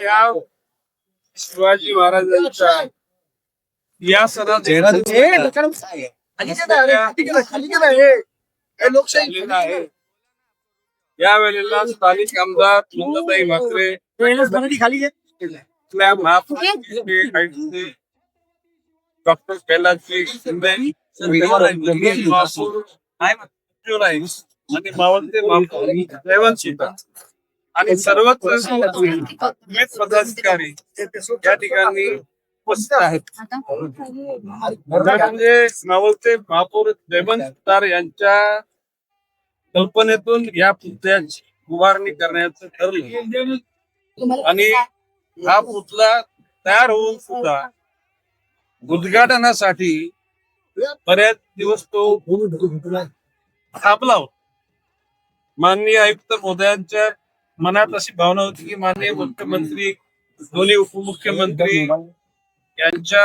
या शिवाजी महाराजांच्या या सणात झालेला आहे. यावेळेला स्थानिक आमदार नंदताई म्हात्रे डॉक्टर कैलासजी शिंदे आणि मावळते महापौर रेवंत शिंदे. आणि सर्वच पदाधिकारी या ठिकाणी उपस्थित आहेत. म्हणजे मावळते महापौर जयवंत सुतार यांच्या कल्पनेतून या पुतळ्याची उभारणी करण्याचं ठरलं. आणि हा पुतळा तयार होऊन सुद्धा उद्घाटनासाठी बऱ्याच दिवस तो थांबला होता. माननीय आयुक्त महोदयांच्या मनात अशी भावना होती की माननीय मुख्यमंत्री दोन्ही उपमुख्यमंत्री यांच्या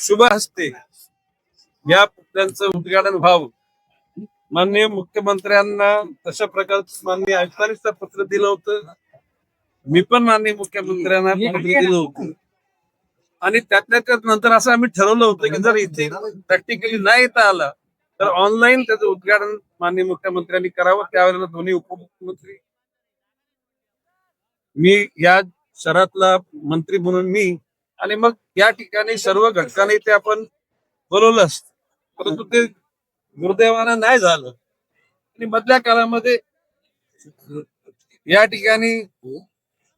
शुभ हस्ते या पुतळ्यांचं उद्घाटन व्हावं. माननीय मुख्यमंत्र्यांना तशा प्रकारचं माननीय आयुक्तांनी सुद्धा पत्र दिलं होतं. मी पण माननीय मुख्यमंत्र्यांना पत्र दिलं होतं. आणि त्यातल्या त्यात नंतर असं आम्ही ठरवलं होतं की जर इथे प्रॅक्टिकली नाही येता आला तर ऑनलाईन त्याचं उद्घाटन माननीय मुख्यमंत्र्यांनी करावं. त्यावेळेला दोन्ही उपमुख्यमंत्री. मी या शहरातला मंत्री म्हणून मी आणि मग या ठिकाणी सर्व घटकांनी ते आपण बोलवलं असत. परंतु ते दुर्दैवानं नाही झालं. आणि मधल्या काळामध्ये या ठिकाणी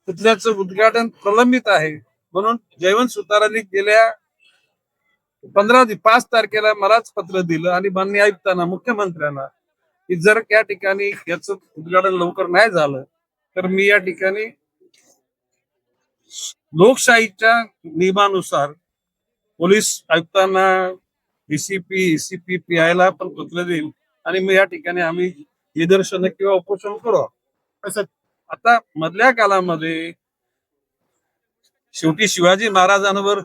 पुतळ्याचं उद्घाटन प्रलंबित आहे म्हणून जयवंत सुतारांनी गेल्या पंधरा पाच तारखेला मलाच पत्र दिलं आणि मान्य आयुक्तांना मुख्यमंत्र्यांना की जर त्या ठिकाणी याच उद्घाटन लवकर नाही झालं तर मी या ठिकाणी लोकशाहीच्या नियमानुसार पोलीस आयुक्तांना डीसीपी एसीपी पी आय ला पण पत्र देईल आणि मग या ठिकाणी आम्ही निदर्शन किंवा उपोषण करू. आता मधल्या काळामध्ये शेवटी शिवाजी महाराजांवर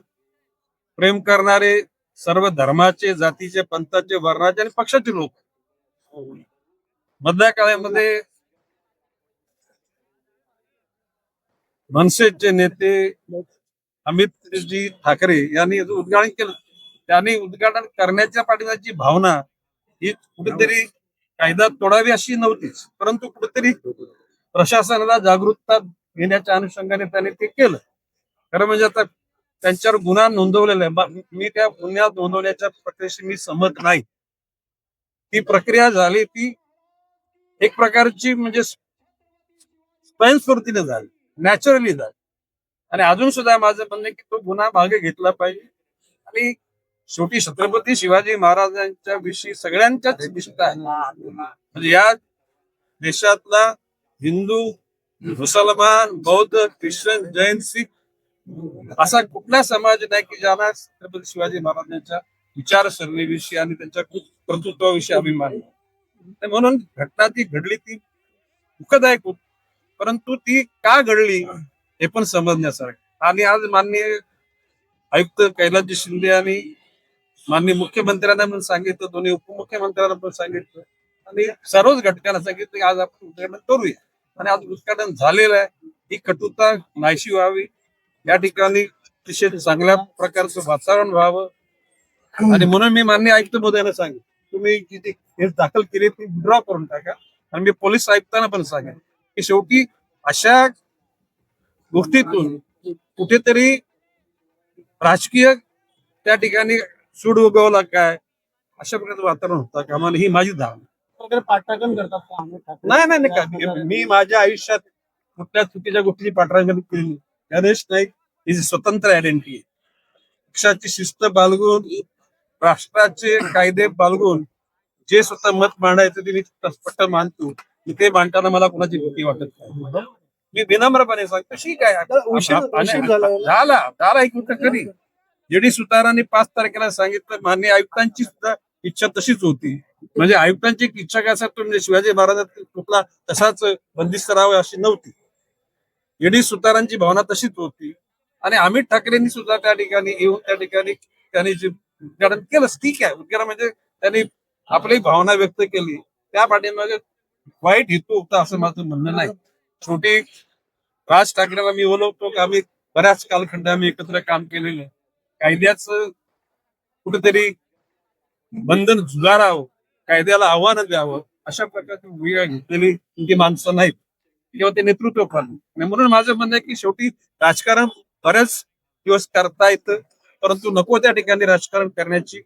प्रेम करणारे सर्व धर्माचे जातीचे पंथाचे वर्णाचे आणि पक्षाचे लोक. मधल्या काळामध्ये मनसेचे नेते अमितजी ठाकरे यांनी उद्घाटन केलं. त्यांनी उद्घाटन करण्याच्या पाठीमागची भावना ही कुठेतरी कायदा तोडावी अशी नव्हतीच परंतु कुठेतरी प्रशासनाला जागरूकता घेण्याच्या अनुषंगाने त्याने ते केलं. खरं म्हणजे आता त्यांच्यावर गुन्हा नोंदवलेला आहे. मी त्या गुन्ह्या नोंदवण्याच्या प्रक्रियेशी मी सहमत नाही. ती प्रक्रिया झाली ती एक प्रकारची म्हणजे स्वयंस्फूर्तीने झाली नॅचरली झाली. आणि अजून सुद्धा माझं म्हणणं की तो गुन्हा मागे घेतला पाहिजे. आणि शेवटी छत्रपती शिवाजी महाराजांच्या विषयी सगळ्यांच्याच निष्ठा आहे म्हणजे या देशातला हिंदू मुसलमान बौद्ध ख्रिश्चन जैन सीख असा कुठला समाज नाही की ज्यांना छत्रपती शिवाजी महाराजांच्या विचारसरणीविषयी आणि त्यांच्या कर्तृत्वाविषयी अभिमान म्हणून घटना ती घडली ती दुःखदायक होती. परंतु ती का घडली हे पण समजण्यासारखं. आणि आज माननीय आयुक्त कैलासजी शिंदे आणि माननीय मुख्यमंत्र्यांना पण सांगितलं दोन्ही उपमुख्यमंत्र्यांना पण सांगितलं. आणि सर्वच घटकांना सांगितलं की आज आपण उद्घाटन करूया. आणि आज उद्घाटन झालेलं आहे. ही कटुता नाहीशी व्हावी. या ठिकाणी अतिशय चांगल्या प्रकारचं वातावरण व्हावं आणि म्हणून मी मान्य आयुक्त मोदयांना सांगेन तुम्ही किती केस दाखल केली ती विड्रॉ करून टाका आणि मी पोलीस आयुक्तांना पण सांगेन की शेवटी अशा गोष्टीतून कुठेतरी राजकीय त्या ठिकाणी सूड उगवला काय अशा प्रकारचं वातावरण होतं का मला ही माझी धारणा पाठराखण करतात? नाही नाही मी माझ्या आयुष्यात कुठल्या चुकीच्या गोष्टीची पाठराखण केली. गणेश नाईक ही स्वतंत्र आयडेंटिटी आहे. पक्षाची शिस्त बाळगून राष्ट्राचे कायदे बाळगून जे स्वतः मत मांडायचं ते मी स्पष्ट मानतो. ते मांडताना मला कोणाची भीती वाटत नाही. मी विनम्रपणे सांगतो आणि- उशीर झाला. झाला एक गोष्ट खरी जेडी सुतारांनी पाच तारखेला सांगितलं मान्य आयुक्तांची सुद्धा इच्छा तशीच होती. म्हणजे आयुक्तांची एक इच्छा काय असेल म्हणजे शिवाजी महाराजांचा कुठला तसाच बंदिस्त राहावा अशी नव्हती. ईडी सुतारांची भावना तशीच होती. आणि अमित ठाकरेंनी सुद्धा त्या ठिकाणी येऊन त्या ठिकाणी त्यांनी जे उद्घाटन केलं ठीक आहे. उद्घाटन म्हणजे त्यांनी आपली भावना व्यक्त केली. त्या पाठीमागे वाईट हेतू होता असं माझं म्हणणं नाही. छोटी राज ठाकरेला मी बोलवतो की आम्ही बऱ्याच कालखंड आम्ही एकत्र काम केलेलं आहे. कायद्याचं कुठेतरी बंधन झुगारावं कायद्याला आव्हान द्यावं अशा प्रकारची भूमिका घेतलेली ती माणसं नाहीत. किंवा ते नेतृत्व पण. आणि म्हणून माझं म्हणणं आहे की शेवटी राजकारण बरेच दिवस करता येतं. परंतु नको त्या ठिकाणी राजकारण करण्याची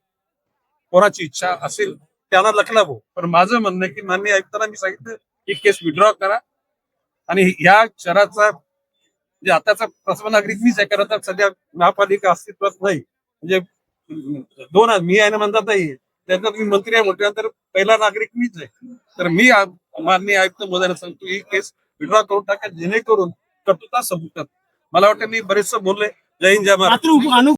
कोणाची इच्छा असेल त्यांना लखलावं. पण माझं म्हणणं आहे की मान्य आयुक्तांना मी सांगितलं की केस विड्रॉ करा. आणि या शहराचा म्हणजे आताचा प्रथम नागरिक मीच आहे कारण आता सध्या महापालिका अस्तित्वात नाही. म्हणजे दोन मी आहे ना म्हणतात नाही. त्यानंतर मी मंत्री आहे म्हटल्यानंतर पहिला नागरिक मीच आहे. तर मी माननीय आयुक्त मोदयांना सांगतो ही केस विड्रॉ करून टाका जेणेकरून कर्तृता संपतात मला वाटतं मी बरेचसं बोलले जय हिंद जय महाराष्ट्र